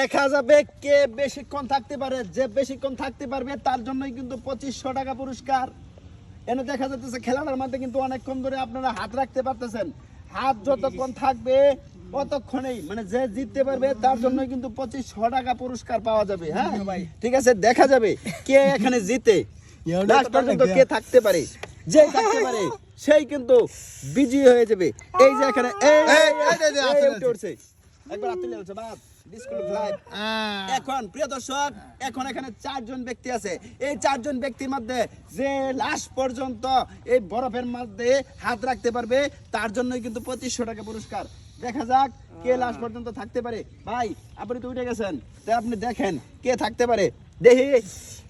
দেখা যাবে কে বেশিক্ষণ থাকতে পারে যে বেশিক্ষণ থাকতে পারবে তার জন্যই কিন্তু পঁচিশশো টাকা পুরস্কার। এনে দেখা যাচ্ছে খেলাটার মধ্যে কিন্তু অনেকক্ষণ ধরে আপনারা হাত রাখতে পারতেছেন। হাত যতক্ষণ থাকবে ততক্ষণেই মানে যে জিততে পারবে তার জন্যই কিন্তু পঁচিশশো টাকা পুরস্কার পাওয়া যাবে হ্যাঁ? ঠিক আছে দেখা যাবে কে এখানে জিতে। পর্যন্ত কে থাকতে পারে যে থাকতে পারে সেই কিন্তু বিজয়ী হয়ে যাবে। এই যে এখানে এই এই, এই, ডিসকুয়ালিফাইড এখন প্রিয় দর্শক এখন এখানে চারজন ব্যক্তি আছে। এই চারজন ব্যক্তির মধ্যে যে লাস্ট পর্যন্ত এই বরফের মধ্যে হাত রাখতে পারবে তার জন্য কিন্তু পঁচিশশো টাকা পুরস্কার। দেখা যাক কে লাস্ট পর্যন্ত থাকতে পারে। ভাই আপনি তো উঠে গেছেন। তাই আপনি দেখেন কে থাকতে পারে। দেখি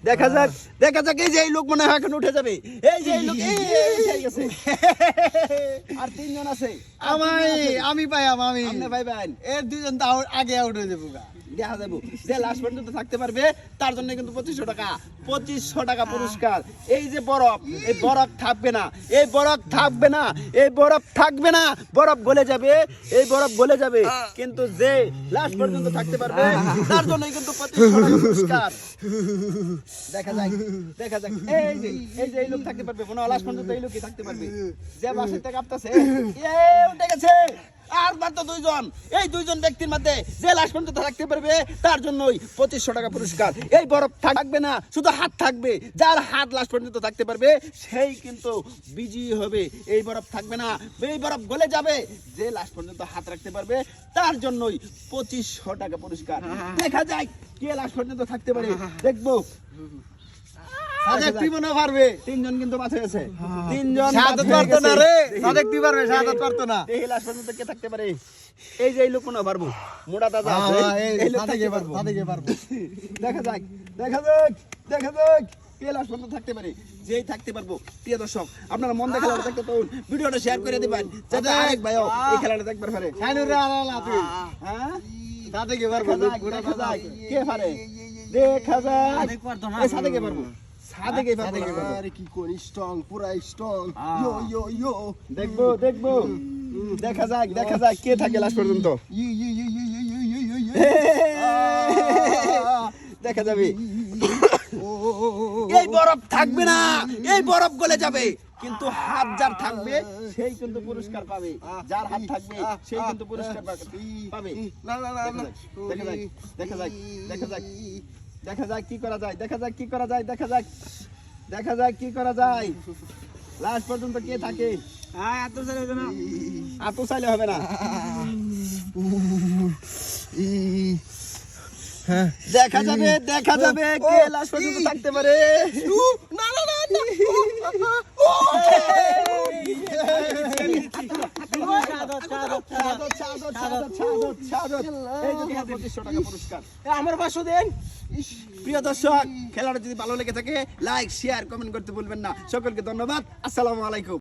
দেখা যাক দেখা যাক এই যে এই লোক মনে হয় এখন উঠে যাবে। এই যে এই লোক। আর তিনজন আছে। আমাই আমি পাই আমি। ভাই ভাই এর দুজন তো আগে আউট হয়ে যাব গা। দেখা যাব। যে লাস্ট পর্যন্ত থাকতে পারবে, তার জন্য কিন্তু পঁচিশশো টাকা। পঁচিশশো টাকা পুরস্কার। এই যে বরফ, এই বরফ থাকবে না, এই বরফ থাকবে না, এই বরফ থাকবে না। বরফ গলে যাবে, এই বরফ গলে যাবে। কিন্তু যে লাস্ট পর্যন্ত থাকতে পারবে, তার জন্য কিন্তু পুরস্কার। দেখা যায় দেখা যাক। এই যে এই যে এই লোক থাকতে পারবে, মনে লাস্ট পর্যন্ত এই লোকই থাকতে পারবে। যে বাসে থেকে কাঁপতেছে এ উঠে গেছে। আর মাত্র দুইজন। এই দুইজন ব্যক্তির মধ্যে যে লাস্ট পর্যন্ত থাকতে পারবে, তার জন্যই পঁচিশশো টাকা পুরস্কার। এই বরফ থাকবে না, শুধু হাত থাকবে। যার হাত লাস্ট পর্যন্ত থাকতে পারবে, সেই কিন্তু বিজয়ী হবে। এই বরফ থাকবে না, এই বরফ গলে যাবে। যে লাস্ট পর্যন্ত হাত রাখতে পারবে, তার জন্যই পঁচিশশো টাকা পুরস্কার। দেখা যায় কে লাস্ট পর্যন্ত থাকতে পারে। দেখব। সাদেক তুই হয় পারবে। তিনজন কিন্তু বাঁচে আছে তিনজন সাদেক পারতো না রে। সাদেক তুই পারবে পারতো না। এই লাস্ট পর্যন্ত কে থাকতে পারে? এই যে এই লোক মনে পারব? দাদা আছে। হ্যাঁ, এই লোক সাদেকে পারব সাদেকে পারব। দেখা যাক দেখা যাক দেখা যাক। থাকতে পারে? যেই থাকতে পারব। প্রিয় দর্শক আপনারা মন দেখা দেখতে ভিডিওটা শেয়ার করে দিবেন। যাতে আরেক ভাইও এই খেলাটা দেখবার পারে। সাইনুর রে আলালা তুই হ্যাঁ? সাদেকে পারব দেখা যাক, কে পারে? দেখা যাক। পারব। এই বরফ থাকবে না এই বরফ গলে যাবে। কিন্তু হাত যার থাকবে সেই কিন্তু পুরস্কার পাবে। যার হাত থাকবে সেই কিন্তু পুরস্কার পাবে। না না না দেখা যাক দেখা যাক দেখা যাক। দেখা যাক কি করা যায় দেখা যাক কি করা যায় দেখা যাক দেখা যাক কি করা যায় লাস্ট পর্যন্ত কে থাকে এত চাইলে হবে না দেখা যাবে দেখা যাবে কে লাস্ট পর্যন্ত থাকতে পারে না না না না ছাদত, ছাদত, ছাদত, ছাদত, ছাদত। এই যে তোমার 2500 টাকা পুরস্কার। আমার পাঁচশো দেন। প্রিয় দর্শক খেলাটা যদি ভালো লেগে থাকে লাইক শেয়ার কমেন্ট করতে ভুলবেন না। সকলকে ধন্যবাদ। আসসালামু আলাইকুম।